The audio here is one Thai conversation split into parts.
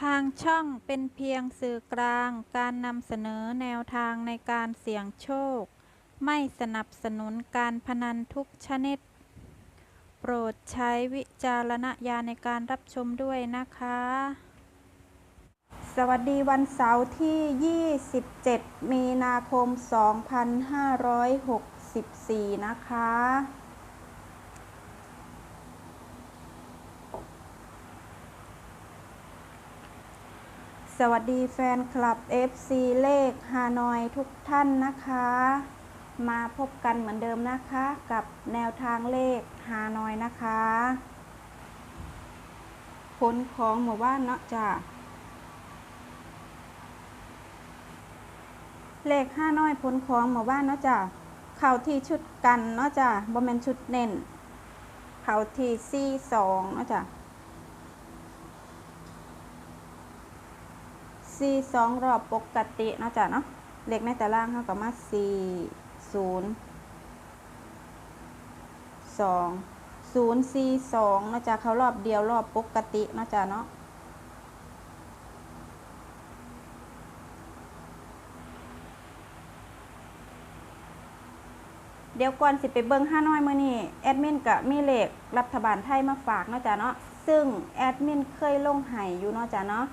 ทางช่องเป็นเพียงสื่อกลางการนำเสนอแนวทางในการเสี่ยงโชค ไม่สนับสนุนการพนันทุกชนิด โปรดใช้วิจารณญาณในการรับชมด้วยนะคะ สวัสดีวันเสาร์ที่ 27 มีนาคม 2564 นะคะ สวัสดีแฟนคลับ FC เลขฮานอยทุกท่านนะคะ มาพบกันเหมือนเดิมนะคะกับแนวทางเลขฮานอยนะคะ ผลของหมู่บ้านเนาะจ้ะเลขห้าน้อยพ้นของหมู่บ้านเนาะจ้ะเข่าที่ชุดกันเนาะจ้ะบ่แมนชุดเน้นเข่าที่สี่สองเนาะจ้ะ สี่สองรอบปกติเนาะจ้ะเนาะเลขในตารางเขาก็มาสี่ศูนย์สองศูนย์สี่สองเนาะจ้ะเขารอบเดียวรอบปกติเนาะจ้ะเนาะเดี๋ยวก่อนสิไปเบิ่งห้าน้อยมื้อนี้แอดมินกับมีเลขรัฐบาลไทยมาฝากเนาะจ้ะเนาะซึ่งแอดมินเคยลงให้อยู่เนาะจ้ะเนาะ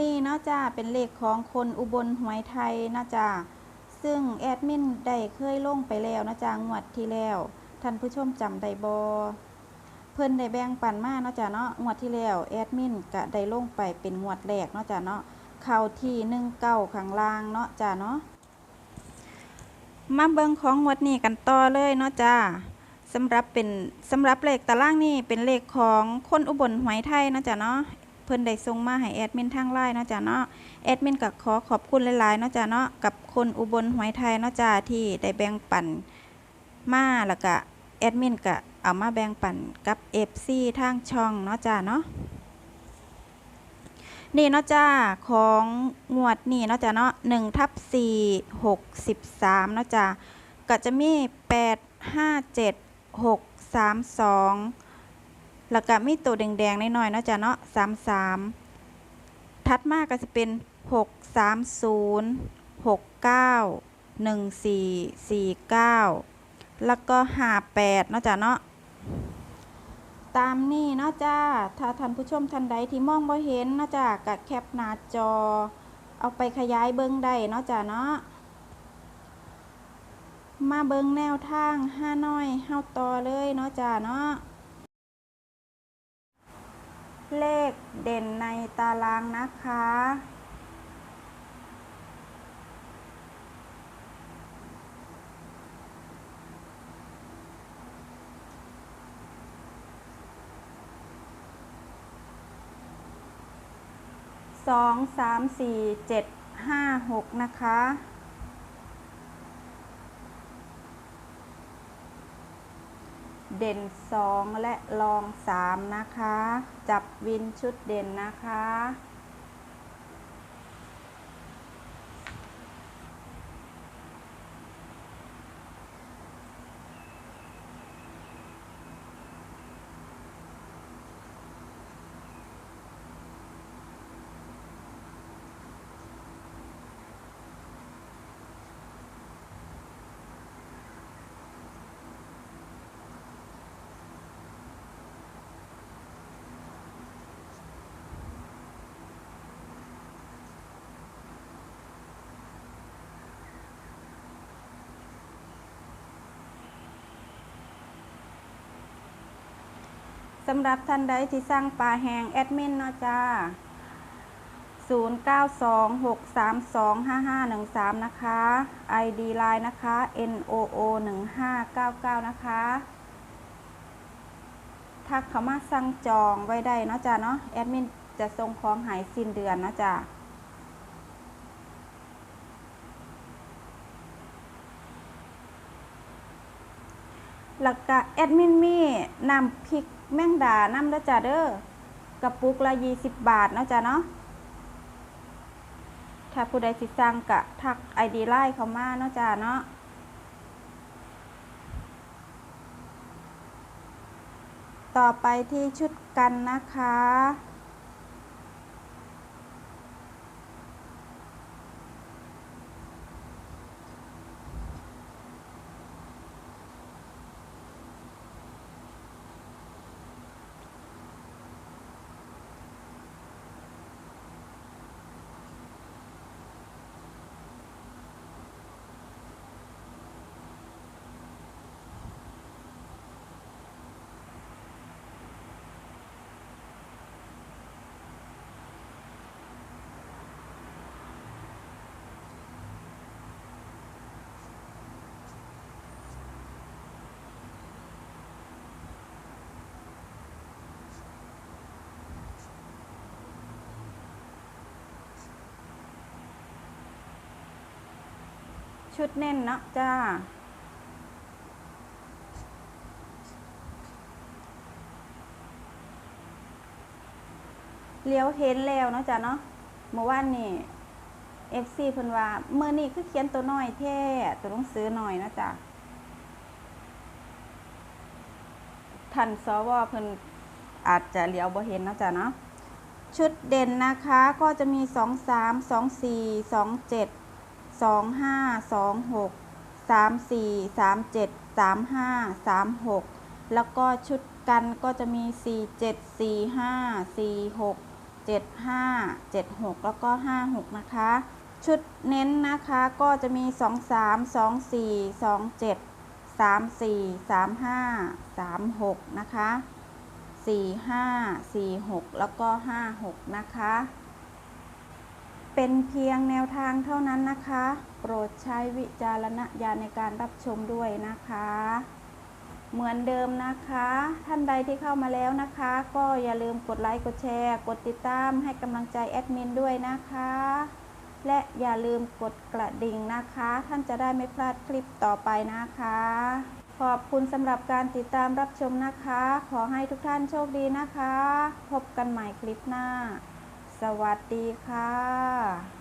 นี่เนาะจ้ะเป็นเลขของคนอุบลหวยไทยนะจ้ะซึ่งแอดมินได้เคยลงไปแล้วนะจ้ะงวดที่แล้วท่านผู้ชมจำได้บ่เพิ่นได้แบ่งปันมาเนาะจ้ะเนาะงวดที่แล้วแอดมินก็ได้ลงไปเป็นงวดแรกเนาะจ้ะเนาะเข้าที่19ข้างล่างเนาะจ้ะเนาะมาเบิงของงวดนี้กันต่อเลยเนาะจ้าสำหรับเป็นสำหรับเลขตารางนี่เป็นเลขของคนอุบลหวยไทยเนาะจ้ะเนาะ เพิ่นได้ส่งมาให้แอดมินทางไลน์เนาะจ้ะเนาะแอดมินก็ขอขอบคุณหลายๆเนาะจ้ะเนาะกับคนอุบลหวยไทยเนาะจ้าที่ได้แบ่งปันมาแล้วก็แอดมินก็เอามาแบ่งปันกับ FC ทางช่องเนาะจ้าเนาะนี่เนาะจ้าของงวดนี่เนาะจ้าเนาะหนึ่งทับสี่หกสิบสามเนาะจ้าก็จะมีแปดห้าเจ็ดหกสามสอง แล้วก็มีตัวแดงๆน้อยๆเนาะจ้าเนาะสามสามถัดมากก็จะเป็นหกสามศูนย์หกเก้าหนึ่งสี่สี่เก้าแล้วก็ห้าแปดเนาะจ้าเนาะตามนี่เนาะจ้า ถ้าท่านผู้ชมท่านใดที่มองบ่เห็นเนาะจ้าก็แคปหน้าจอ เอาไปขยายเบิ่งได้เนาะจ้าเนาะ มาเบิ่งแนวทางห้าน้อยเฮาต่อเลยเนาะจ้าเนาะ เลขเด่นในตารางนะคะ สองสามสี่เจ็ดห้าหกนะคะ เด่นสองและรองสามนะคะ จับวินชุดเด่นนะคะ สำหรับท่านใดที่สร้างปลาแหงแอดมินเนาะจ้า 0926325513 นะคะ ID Line นะคะ NOO 1599 นะคะทักเขามาสั่งจองไว้ได้เนาะจ้าเนาะแอดมินจะส่งของหายสิ้นเดือนเนาะจ้าหลักกะแอดมินมีนำพริก แมงดานำเด้อจ้าเด้อกระปุกละ20บาทเนาะจ้าเนาะถ้าผู้ใดสิสั่งกะทักไอดีไล่เขามาเนาะจ้าเนาะต่อไปที่ชุดกันนะคะ ชุดเน้นเนาะจ้า เลี้ยวเห็นแล้วเนาะจ้ะเนาะเมื่อวานนี่ FC เพิ่นว่าเมื่อนี้คือเขียนตัวน้อยแท้ตัวต้องซื้อหน่อยนะจ๊ะท่านสวเพิ่นอาจจะเลี้ยวบ่เห็นนะจ๊ะเนาะชุดเด่นนะคะก็จะมี 2 3 2 4 2 7 2 5 2 6 3 4 3 7 3 5 3 6แล้วก็ชุดกันก็จะมี4 7 4 5 4 6 7 5 7 6แล้วก็5 6นะคะ ชุดเน้นนะคะก็จะมี2 3 2 4 2 7 3 4 3 5 3 6นะคะ4 5 4 6แล้วก็5 6นะคะ เป็นเพียงแนวทางเท่านั้นนะคะ โปรดใช้วิจารณญาณในการรับชมด้วยนะคะ เหมือนเดิมนะคะ ท่านใดที่เข้ามาแล้วนะคะ ก็อย่าลืมกดไลค์กดแชร์ กดติดตามให้กำลังใจแอดมินด้วยนะคะ และอย่าลืมกดกระดิ่งนะคะ ท่านจะได้ไม่พลาดคลิปต่อไปนะคะ ขอบคุณสำหรับการติดตามรับชมนะคะ ขอให้ทุกท่านโชคดีนะคะ พบกันใหม่คลิปหน้า สวัสดีค่ะ